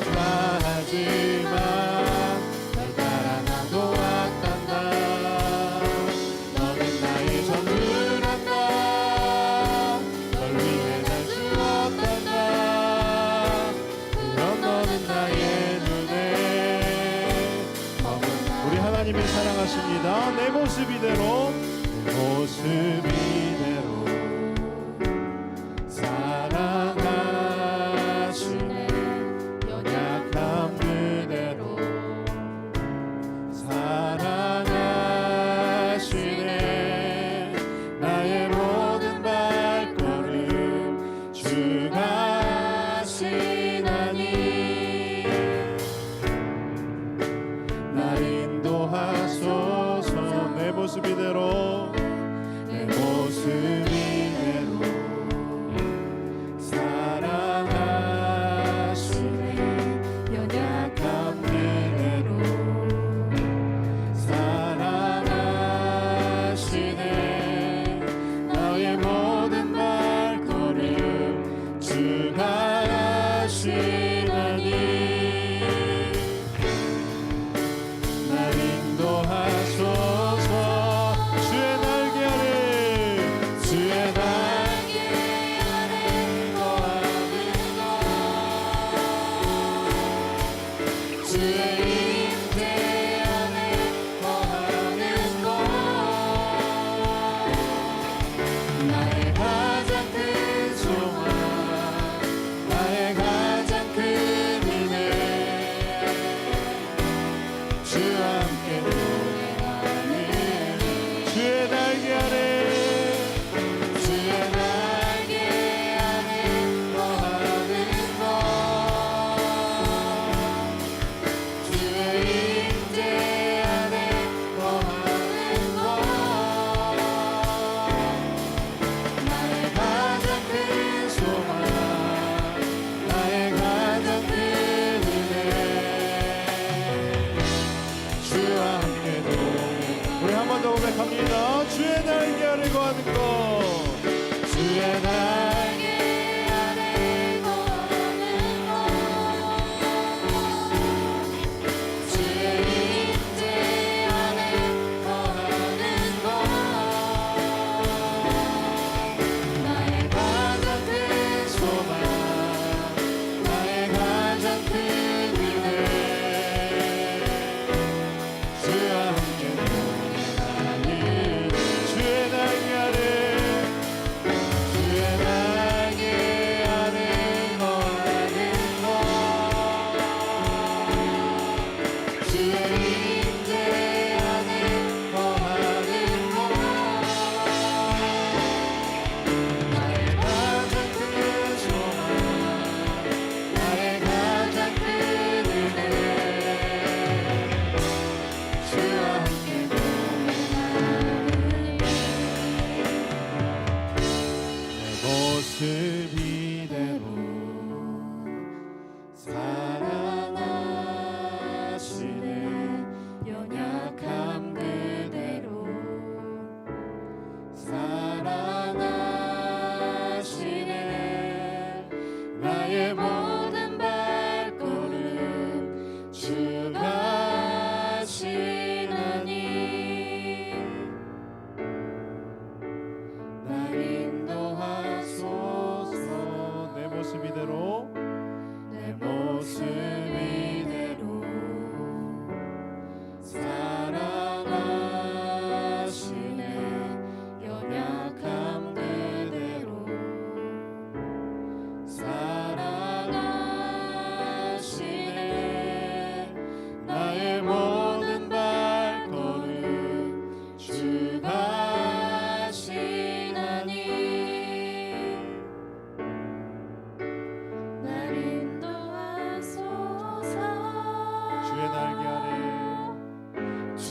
bye 주의 날개를 걷고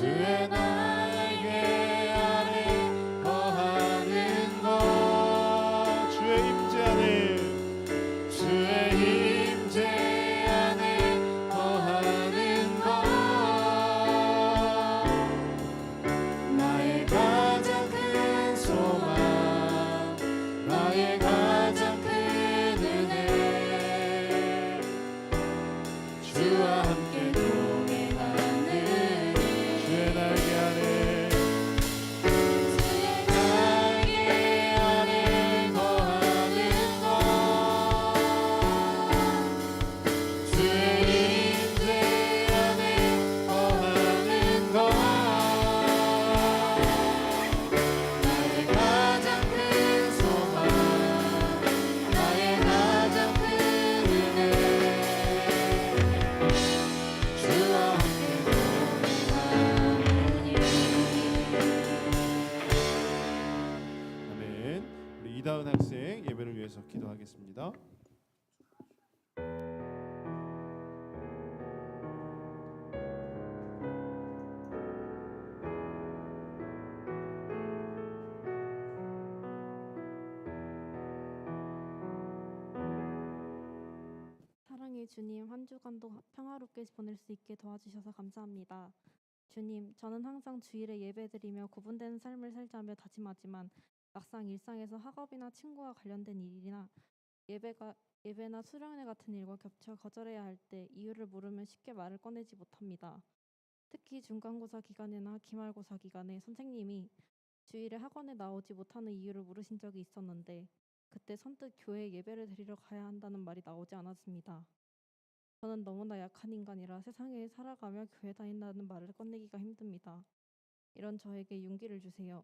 只能。 주님, 한 주간도 평화롭게 보낼 수 있게 도와주셔서 감사합니다. 주님, 저는 항상 주일에 예배드리며 구분되는 삶을 살자며 다짐하지만 막상 일상에서 학업이나 친구와 관련된 일이나 예배가 예배나 수련회 같은 일과 겹쳐 거절해야 할 때 이유를 모르면 쉽게 말을 꺼내지 못합니다. 특히 중간고사 기간이나 기말고사 기간에 선생님이 주일에 학원에 나오지 못하는 이유를 물으신 적이 있었는데 그때 선뜻 교회 예배를 드리러 가야 한다는 말이 나오지 않았습니다. 저는 너무나 약한 인간이라 세상에 살아가며 교회 다닌다는 말을 꺼내기가 힘듭니다. 이런 저에게 용기를 주세요.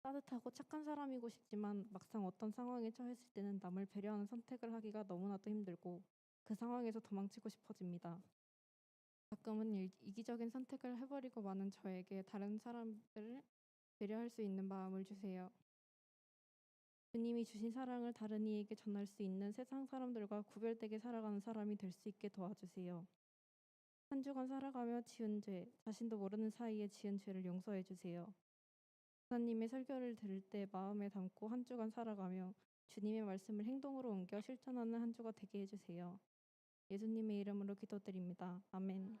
따뜻하고 착한 사람이고 싶지만 막상 어떤 상황에 처했을 때는 남을 배려하는 선택을 하기가 너무나도 힘들고 그 상황에서 도망치고 싶어집니다. 가끔은 일- 이기적인 선택을 해버리고 마는 저에게 다른 사람들을 배려할 수 있는 마음을 주세요. 주님이 주신 사랑을 다른 이에게 전할 수 있는 세상 사람들과 구별되게 살아가는 사람이 될 수 있게 도와주세요. 한 주간 살아가며 지은 죄, 자신도 모르는 사이에 지은 죄를 용서해 주세요. 하나님의 설교를 들을 때 마음에 담고 한 주간 살아가며 주님의 말씀을 행동으로 옮겨 실천하는 한 주가 되게 해주세요. 예수님의 이름으로 기도드립니다. 아멘.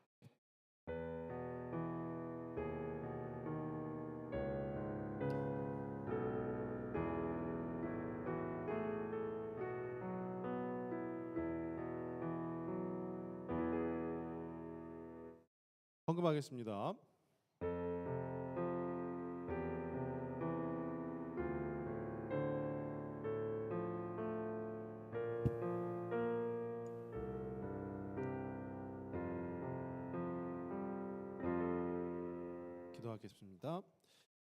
헌금하겠습니다. 기도하겠습니다.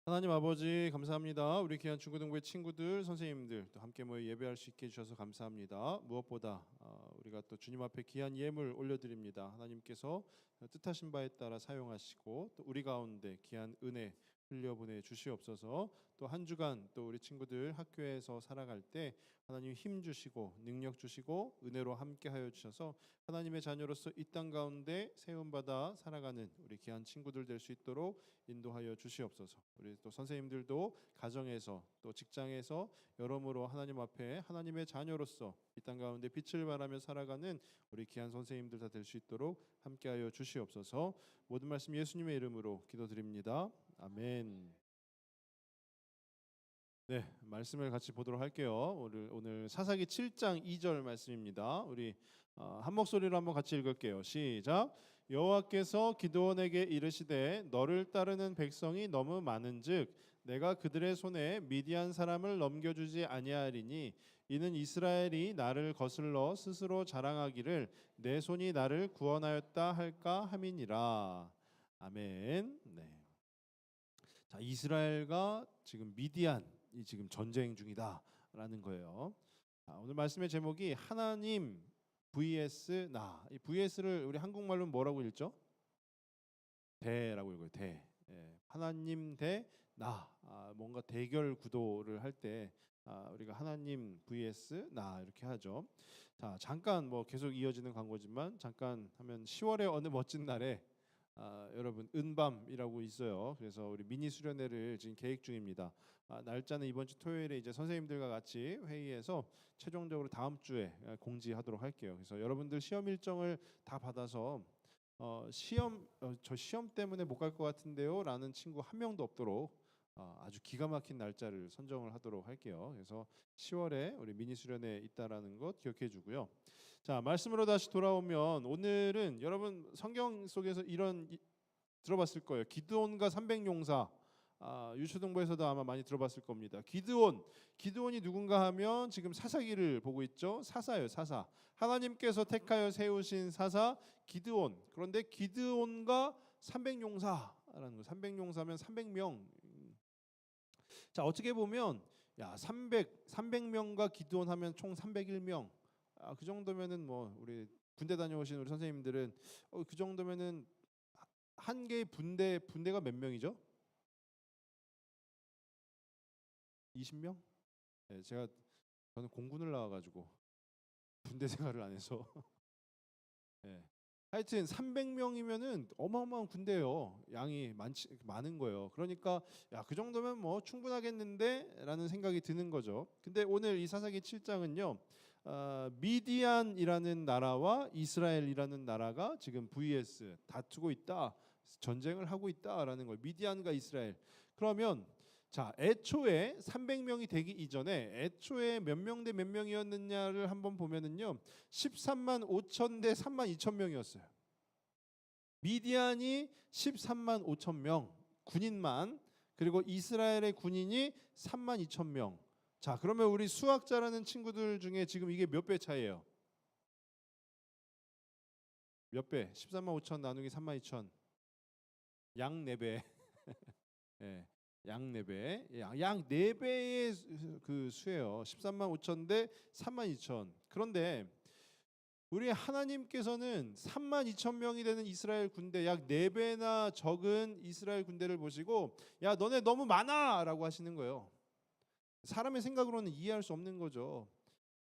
하나님 아버지 감사합니다. 우리 귀한 중고등부의 친구들, 선생님들 또 함께 모여 예배할 수 있게 해주셔서 감사합니다. 무엇보다 어, 우리가 또 주님 앞에 귀한 예물 올려드립니다. 하나님께서 뜻하신 바에 따라 사용하시고 또 우리 가운데 귀한 은혜 흘려보내 주시옵소서. 또 한 주간 또 우리 친구들 학교에서 살아갈 때 하나님 힘 주시고 능력 주시고 은혜로 함께하여 주셔서 하나님의 자녀로서 이 땅 가운데 세움 받아 살아가는 우리 귀한 친구들 될 수 있도록 인도하여 주시옵소서. 우리 또 선생님들도 가정에서 또 직장에서 여러모로 하나님 앞에 하나님의 자녀로서 이 땅 가운데 빛을 발하며 살아가는 우리 귀한 선생님들 다 될 수 있도록 함께하여 주시옵소서. 모든 말씀 예수님의 이름으로 기도드립니다. 아멘. 네, 말씀을 같이 보도록 할게요. 오늘 오늘 사사기 7장 2절 말씀입니다. 우리 어, 한 목소리로 한번 같이 읽을게요. 시작. 여호와께서 기드온에게 이르시되 너를 따르는 백성이 너무 많은즉 내가 그들의 손에 미디안 사람을 넘겨주지 아니하리니 이는 이스라엘이 나를 거슬러 스스로 자랑하기를 내 손이 나를 구원하였다 할까 함이니라. 아멘. 네. 자, 이스라엘과 지금 미디안이 지금 전쟁 중이다라는 거예요. 자, 오늘 말씀의 제목이 하나님 vs 나. 이 vs를 우리 한국말로 뭐라고 읽죠? 대라고 읽어요. 대. 예, 하나님 대 나. 아, 뭔가 대결 구도를 할때 아, 우리가 하나님 vs 나 이렇게 하죠. 자, 잠깐 뭐 계속 이어지는 광고지만 잠깐 하면 10월의 어느 멋진 날에 아, 여러분 은밤이라고 있어요. 그래서 우리 미니 수련회를 지금 계획 중입니다. 아, 날짜는 이번 주 토요일에 이제 선생님들과 같이 회의해서 최종적으로 다음 주에 아, 공지하도록 할게요. 그래서 여러분들 시험 일정을 다 받아서 어, 시험 어, 저 시험 때문에 못 갈 것 같은데요라는 친구 한 명도 없도록 어, 아주 기가 막힌 날짜를 선정을 하도록 할게요. 그래서 10월에 우리 미니 수련회 있다라는 것 기억해 주고요. 자 말씀으로 다시 돌아오면 오늘은 여러분 성경 속에서 이런 이- 들어봤을 거예요. 기드온과 300용사 아, 유초등부에서도 아마 많이 들어봤을 겁니다. 기드온, 기드온이 누군가 하면 지금 사사기를 보고 있죠. 사사예요, 사사. 하나님께서 택하여 세우신 사사 기드온. 그런데 기드온과 300용사라는 거. 300용사면 300명. 자 어떻게 보면 야 300, 300명과 기드온 하면 총 301명. 아, 그 정도면은 뭐 우리 군대 다녀오신 우리 선생님들은 어, 그 정도면은 한 개의 분대 분대가 몇 명이죠? 20명? 네, 제가 저는 공군을 나와가지고 군대 생활을 안 해서 예. 하여튼 300명이면은 어마어마한 군대예요. 양이 많지 많은 거예요. 그러니까 야 그 정도면 뭐 충분하겠는데라는 생각이 드는 거죠. 근데 오늘 이 사사기 7장은요. 어, 미디안이라는 나라와 이스라엘이라는 나라가 지금 vs 다투고 있다. 전쟁을 하고 있다라는 거예요. 미디안과 이스라엘. 그러면 자, 애초에 300명이 되기 이전에 애초에 몇 명 대 몇 명이었느냐를 한번 보면은요. 13만 5천 대 3만 2천 명이었어요. 미디안이 13만 5천 명 군인만 그리고 이스라엘의 군인이 3만 2천 명. 자, 그러면 우리 수학자라는 친구들 중에 지금 이게 몇 배 차이예요? 몇 배? 13만 5천 나누기 3만 2천. 양 4배. 예. 양 4배. 양 4배의 그 수예요. 13만 5천 대 3만 2천. 그런데 우리 하나님께서는 3만 2천 명이 되는 이스라엘 군대 약 4배나 적은 이스라엘 군대를 보시고 야 너네 너무 많아라고 하시는 거예요. 사람의 생각으로는 이해할 수 없는 거죠.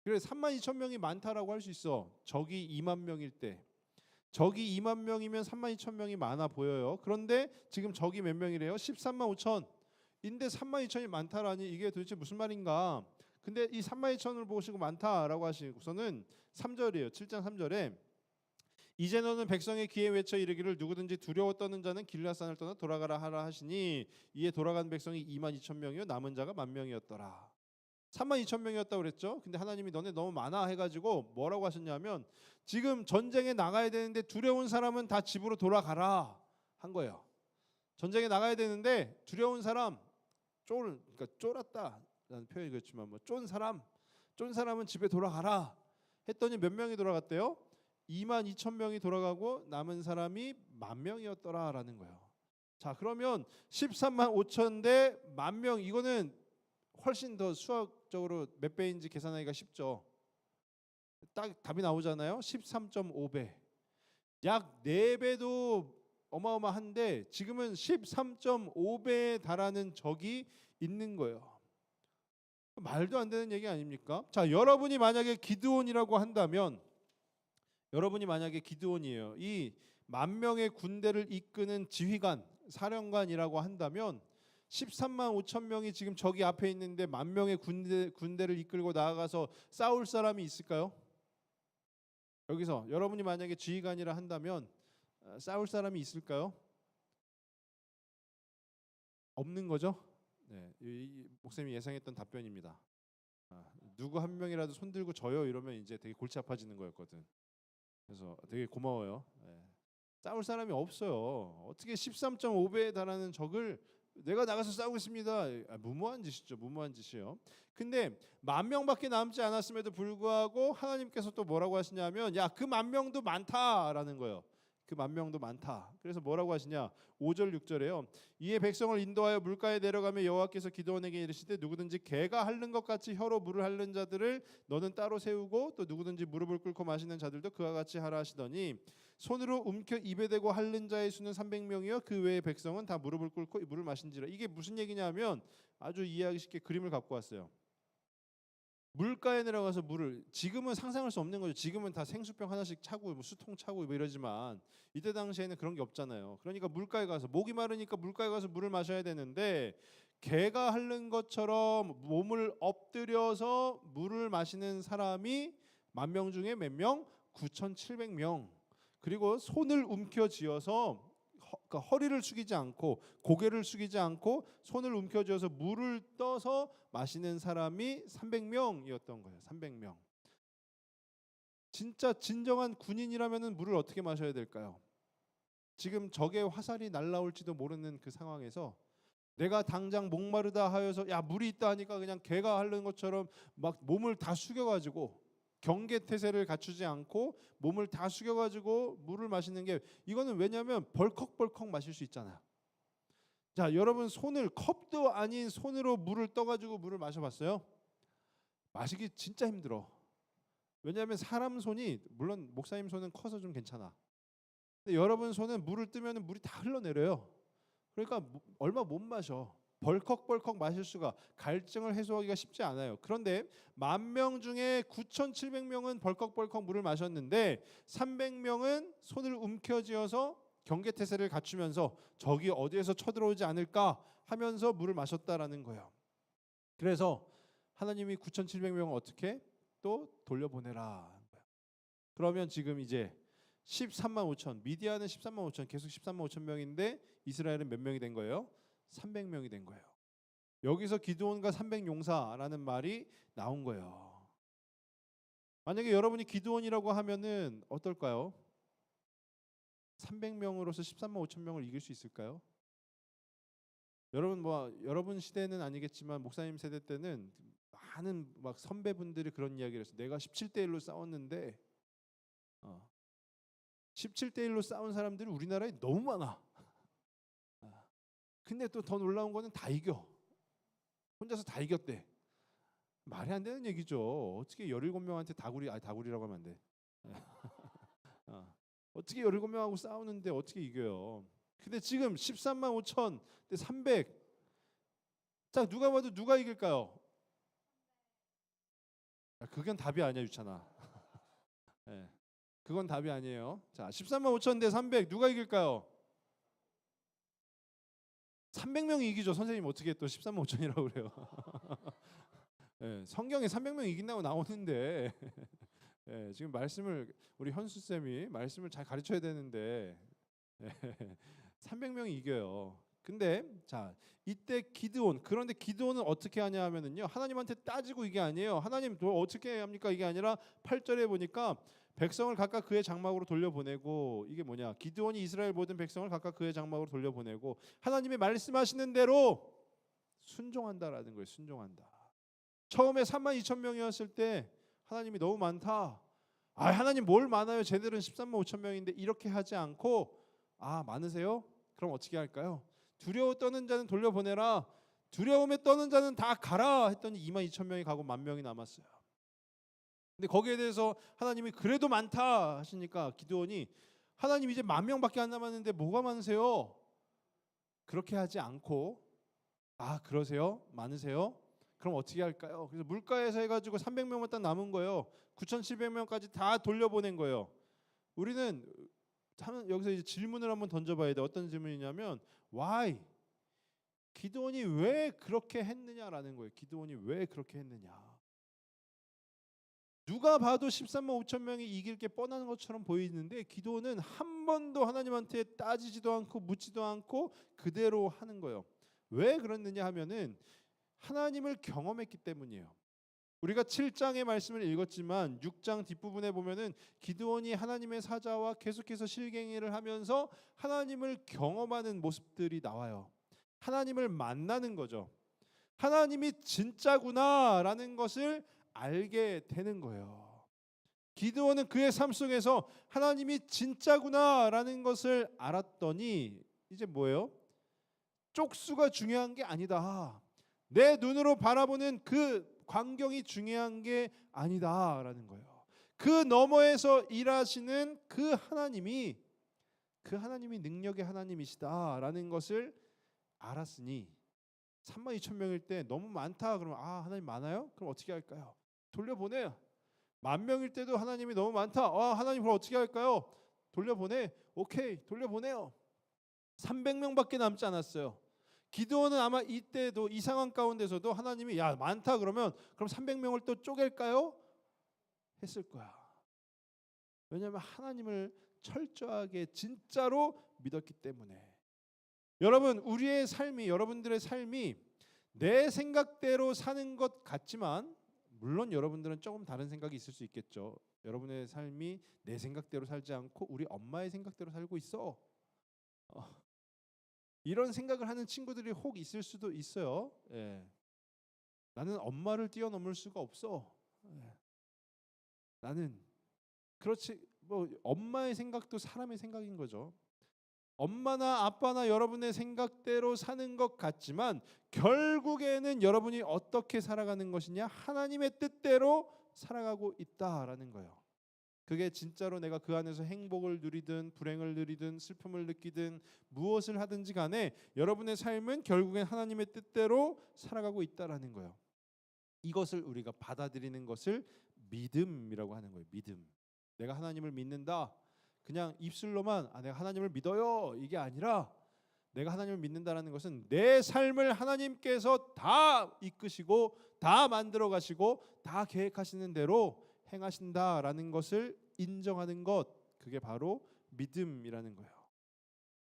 그래 3만 2천 명이 많다라고 할 수 있어. 적이 2만 명일 때. 적이 2만 명이면 3만 2천 명이 많아 보여요. 그런데 지금 적이 몇 명이래요? 13만 5천. 인데 3만 2천이 많다라니 이게 도대체 무슨 말인가? 근데 이 3만 2천을 보시고 많다라고 하시고서는 3절이에요. 7장 3절에 이제 너는 백성의 귀에 외쳐 이르기를 누구든지 두려워 떠는 자는 길라산을 떠나 돌아가라 하라 하시니 이에 돌아간 백성이 2만 2천 명이요 남은 자가 만 명이었더라. 3만 2천 명이었다고 그랬죠. 근데 하나님이 너네 너무 많아 해가지고 뭐라고 하셨냐면 지금 전쟁에 나가야 되는데 두려운 사람은 다 집으로 돌아가라 한 거예요. 전쟁에 나가야 되는데 두려운 사람 쫄 그러니까 쫄았다라는 표현이 그렇지만 뭐 쫀 사람 쫀 사람은 집에 돌아가라 했더니 몇 명이 돌아갔대요? 2만 2천 명이 돌아가고 남은 사람이 만 명이었더라라는 거예요. 자 그러면 13만 5천 대 만 명 이거는 훨씬 더 수학적으로 몇 배인지 계산하기가 쉽죠. 딱 답이 나오잖아요. 13.5배. 약 4배도 어마어마한데 지금은 13.5배에 달하는 적이 있는 거예요. 말도 안 되는 얘기 아닙니까? 자, 여러분이 만약에 기드온이라고 한다면 여러분이 만약에 기드온이에요. 이 만 명의 군대를 이끄는 지휘관, 사령관이라고 한다면 13만 5천 명이 지금 저기 앞에 있는데 만 명의 군대 군대를 이끌고 나아가서 싸울 사람이 있을까요? 여기서 여러분이 만약에 지휘관이라 한다면 어, 싸울 사람이 있을까요? 없는 거죠? 네, 목사님이 예상했던 답변입니다. 아, 누구 한 명이라도 손 들고 져요 이러면 이제 되게 골치 아파지는 거였거든. 그래서 되게 고마워요. 네. 싸울 사람이 없어요. 어떻게 13.5배에 달하는 적을 내가 나가서 싸우고 있습니다. 아, 무모한 짓이죠. 무모한 짓이요. 근데 만 명밖에 남지 않았음에도 불구하고 하나님께서 또 뭐라고 하시냐면 야 그 만 명도 많다라는 거예요. 그 만 명도 많다. 그래서 뭐라고 하시냐? 5절 6절에요. 이에 백성을 인도하여 물가에 내려가며 여호와께서 기도원에게 이르시되 누구든지 개가 핥는 것 같이 혀로 물을 핥는 자들을 너는 따로 세우고 또 누구든지 무릎을 꿇고 마시는 자들도 그와 같이 하라 하시더니 손으로 움켜 입에 대고 핥는 자의 수는 300명이요 그 외의 백성은 다 무릎을 꿇고 물을 마신지라. 이게 무슨 얘기냐면 아주 이해하기 쉽게 그림을 갖고 왔어요. 물가에 내려가서 물을 지금은 상상할 수 없는 거죠. 지금은 다 생수병 하나씩 차고 뭐 수통 차고 뭐 이러지만 이때 당시에는 그런 게 없잖아요. 그러니까 물가에 가서 목이 마르니까 물가에 가서 물을 마셔야 되는데 개가 핥는 것처럼 몸을 엎드려서 물을 마시는 사람이 만 명 중에 몇 명? 9,700명. 그리고 손을 움켜쥐어서 허, 그러니까 허리를 숙이지 않고 고개를 숙이지 않고 손을 움켜쥐어서 물을 떠서 마시는 사람이 300명이었던 거예요. 300명. 진짜 진정한 군인이라면은 물을 어떻게 마셔야 될까요? 지금 적의 화살이 날라올지도 모르는 그 상황에서 내가 당장 목마르다 하여서 야 물이 있다 하니까 그냥 개가 핥는 것처럼 막 몸을 다 숙여가지고 경계 태세를 갖추지 않고 몸을 다 숙여 가지고 물을 마시는 게 이거는 왜냐하면 벌컥벌컥 마실 수 있잖아요. 자 여러분 손을 컵도 아닌 손으로 물을 떠 가지고 물을 마셔 봤어요? 마시기 진짜 힘들어. 왜냐하면 사람 손이 물론 목사님 손은 커서 좀 괜찮아. 근데 여러분 손은 물을 뜨면 물이 다 흘러내려요. 그러니까 뭐- 얼마 못 마셔. 벌컥벌컥 마실 수가 갈증을 해소하기가 쉽지 않아요. 그런데 만 명 중에 9,700명은 벌컥벌컥 물을 마셨는데 300명은 손을 움켜쥐어서 경계 태세를 갖추면서 적이 어디에서 쳐들어오지 않을까 하면서 물을 마셨다라는 거예요. 그래서 하나님이 9,700명을 어떻게 또 돌려보내라. 그러면 지금 이제 13만 5천 미디아는 13만 5천 계속 13만 5천 명인데 이스라엘은 몇 명이 된 거예요? 300명이 된 거예요. 여기서 기드온과 300용사라는 말이 나온 거예요. 만약에 여러분이 기드온이라고 하면은 어떨까요? 300명으로서 13만 5천 명을 이길 수 있을까요? 여러분 뭐 여러분 시대는 아니겠지만 목사님 세대 때는 많은 막 선배분들이 그런 이야기를 했어요. 내가 17대 1로 싸웠는데 어, 17대 1로 싸운 사람들이 우리나라에 너무 많아. 아, 근데 또 더 놀라운 거는 다 이겨. 혼자서 다 이겼대. 말이 안 되는 얘기죠. 어떻게 17명한테 다구리 아니 다구리라고 하면 안 돼. 어, 어떻게 17명하고 싸우는데 어떻게 이겨요? 근데 지금 13만 5천 대 300. 자, 누가 봐도 누가 이길까요? 야, 그건 답이 아니야, 유찬아. 예. 그건 답이 아니에요. 자, 13만 5천 대 300 누가 이길까요? 300명이 이기죠. 선생님 어떻게 또 13만 5천이라고 그래요? 예, 성경에 300명 이긴다고 나오는데 예, 지금 말씀을 우리 현수 쌤이 말씀을 잘 가르쳐야 되는데 예, 300명이 이겨요. 근데 자 이때 기드온 그런데 기드온은 어떻게 하냐 하면은요 하나님한테 따지고 이게 아니에요. 하나님 도 어떻게 합니까 이게 아니라 8절에 보니까 백성을 각각 그의 장막으로 돌려보내고 이게 뭐냐 기드온이 이스라엘 모든 백성을 각각 그의 장막으로 돌려보내고 하나님이 말씀하시는 대로 순종한다라는 거예요. 순종한다. 처음에 3만 2천 명이었을 때 하나님이 너무 많다. 아 하나님 뭘 많아요? 쟤들은 13만 5천 명인데 이렇게 하지 않고 아 많으세요? 그럼 어떻게 할까요? 두려워 떠는 자는 돌려보내라. 두려움에 떠는 자는 다 가라 했더니 2만 2천 명이 가고 만 명이 남았어요. 근데 거기에 대해서 하나님이 그래도 많다 하시니까 기드온이 하나님 이제 만 명밖에 안 남았는데 뭐가 많으세요? 그렇게 하지 않고 아 그러세요? 많으세요? 그럼 어떻게 할까요? 그래서 물가에서 해가지고 300명만 딱 남은 거예요. 9,700명까지 다 돌려보낸 거예요. 우리는 한- 여기서 이제 질문을 한번 던져봐야 돼. 어떤 질문이냐면 why 기도원이 왜 그렇게 했느냐라는 거예요. 기도원이 왜 그렇게 했느냐. 누가 봐도 13만 5천 명이 이길 게 뻔한 것처럼 보이는데 기도는 한 번도 하나님한테 따지지도 않고 묻지도 않고 그대로 하는 거예요. 왜 그랬느냐 하면은 하나님을 경험했기 때문이에요. 우리가 7장의 말씀을 읽었지만 6장 뒷부분에 보면은 기드온이 하나님의 사자와 계속해서 실갱이를 하면서 하나님을 경험하는 모습들이 나와요. 하나님을 만나는 거죠. 하나님이 진짜구나라는 것을 알게 되는 거예요. 기드온은 그의 삶 속에서 하나님이 진짜구나라는 것을 알았더니 이제 뭐예요? 쪽수가 중요한 게 아니다. 내 눈으로 바라보는 그 광경이 중요한 게 아니다라는 거예요. 그 너머에서 일하시는 그 하나님이 그 하나님이 능력의 하나님이시다라는 것을 알았으니 3만 2천 명일 때 너무 많다 그러면 아 하나님 많아요? 그럼 어떻게 할까요? 돌려보내요. 만 명일 때도 하나님이 너무 많다. 아 하나님 그럼 어떻게 할까요? 돌려보내. 오케이 돌려보내요. 300명밖에 남지 않았어요. 기드온은 아마 이때도 이 상황 가운데서도 하나님이 야 많다 그러면 그럼 300명을 또 쪼갤까요? 했을 거야. 왜냐하면 하나님을 철저하게 진짜로 믿었기 때문에. 여러분 우리의 삶이 여러분들의 삶이 내 생각대로 사는 것 같지만 물론 여러분들은 조금 다른 생각이 있을 수 있겠죠. 여러분의 삶이 내 생각대로 살지 않고 우리 엄마의 생각대로 살고 있어. 어. 이런 생각을 하는 친구들이 혹 있을 수도 있어요. 예. 나는 엄마를 뛰어넘을 수가 없어. 예. 나는 그렇지 뭐 엄마의 생각도 사람의 생각인 거죠. 엄마나 아빠나 여러분의 생각대로 사는 것 같지만 결국에는 여러분이 어떻게 살아가는 것이냐 하나님의 뜻대로 살아가고 있다라는 거예요. 그게 진짜로 내가 그 안에서 행복을 누리든 불행을 누리든 슬픔을 느끼든 무엇을 하든지 간에 여러분의 삶은 결국엔 하나님의 뜻대로 살아가고 있다라는 거예요. 이것을 우리가 받아들이는 것을 믿음이라고 하는 거예요. 믿음. 내가 하나님을 믿는다. 그냥 입술로만 아 내가 하나님을 믿어요. 이게 아니라 내가 하나님을 믿는다라는 것은 내 삶을 하나님께서 다 이끄시고 다 만들어 가시고 다 계획하시는 대로 행하신다라는 것을 인정하는 것 그게 바로 믿음이라는 거예요.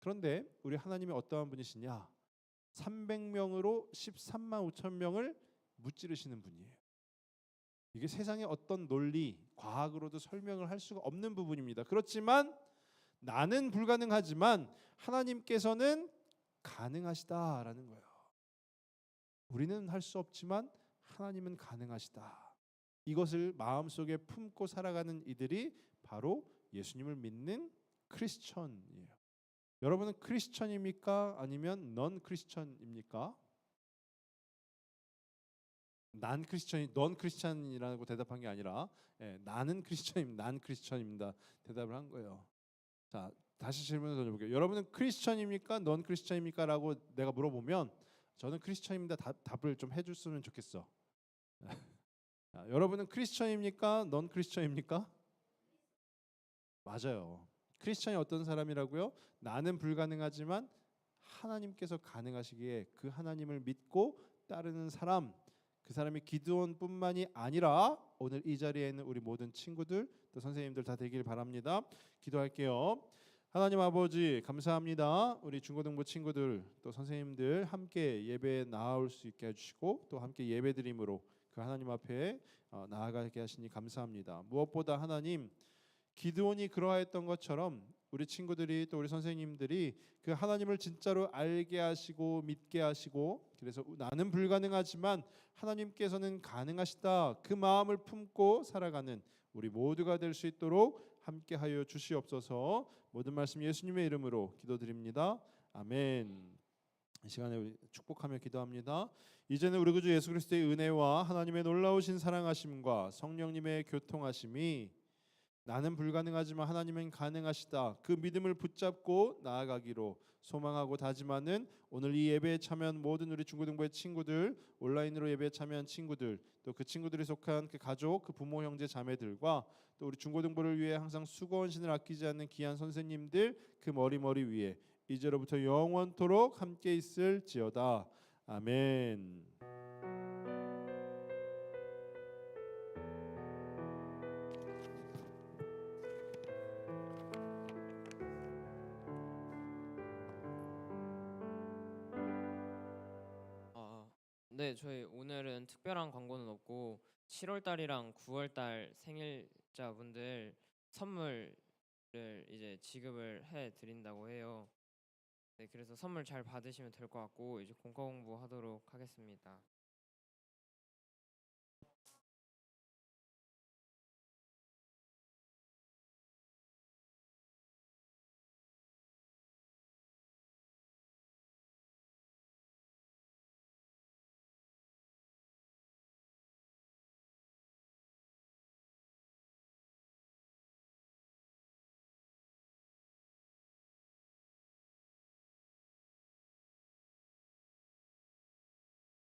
그런데 우리 하나님이 어떠한 분이시냐? 300명으로 13만 5천 명을 무찌르시는 분이에요. 이게 세상의 어떤 논리, 과학으로도 설명을 할 수가 없는 부분입니다. 그렇지만 나는 불가능하지만 하나님께서는 가능하시다라는 거예요. 우리는 할 수 없지만 하나님은 가능하시다. 이것을 마음속에 품고 살아가는 이들이 바로 예수님을 믿는 크리스천이에요. 여러분은 크리스천입니까? 아니면 넌 크리스천입니까? 난 크리스천이 넌 크리스천이라고 대답한 게 아니라 예, 나는 크리스천입니다. 난 크리스천입니다. 대답을 한 거예요. 자 다시 질문을 던져볼게요. 여러분은 크리스천입니까? 넌 크리스천입니까?라고 내가 물어보면 저는 크리스천입니다. 답, 답을 좀 해줬으면 좋겠어. 자, 여러분은 크리스천입니까? 넌 크리스천입니까? 맞아요. 크리스천이 어떤 사람이라고요? 나는 불가능하지만 하나님께서 가능하시기에 그 하나님을 믿고 따르는 사람 그 사람이 기드온뿐만이 아니라 오늘 이 자리에 있는 우리 모든 친구들 또 선생님들 다 되길 바랍니다. 기도할게요. 하나님 아버지 감사합니다. 우리 중고등부 친구들 또 선생님들 함께 예배에 나아올 수 있게 해주시고 또 함께 예배드림으로 그 하나님 앞에 어, 나아가게 하시니 감사합니다. 무엇보다 하나님 기드온이 그러했던 것처럼 우리 친구들이 또 우리 선생님들이 그 하나님을 진짜로 알게 하시고 믿게 하시고 그래서 나는 불가능하지만 하나님께서는 가능하시다. 그 마음을 품고 살아가는 우리 모두가 될 수 있도록 함께하여 주시옵소서. 모든 말씀 예수님의 이름으로 기도드립니다. 아멘. 이 시간에 축복하며 기도합니다. 이제는 우리 구주 예수 그리스도의 은혜와 하나님의 놀라우신 사랑하심과 성령님의 교통하심이 나는 불가능하지만 하나님은 가능하시다. 그 믿음을 붙잡고 나아가기로 소망하고 다짐하는 오늘 이 예배에 참여한 모든 우리 중고등부의 친구들, 온라인으로 예배에 참여한 친구들, 또 그 친구들이 속한 그 가족, 그 부모, 형제, 자매들과 또 우리 중고등부를 위해 항상 수고원신을 아끼지 않는 귀한 선생님들 그 머리머리 위에 이제로부터 영원토록 함께 있을지어다. 아멘. 네, 저희 오늘은 특별한 광고는 없고 7월 달이랑 9월 달 생일자분들 선물을 이제 지급을 해 드린다고 해요. 네, 그래서 선물 잘 받으시면 될 것 같고 이제 공과 공부 하도록 하겠습니다.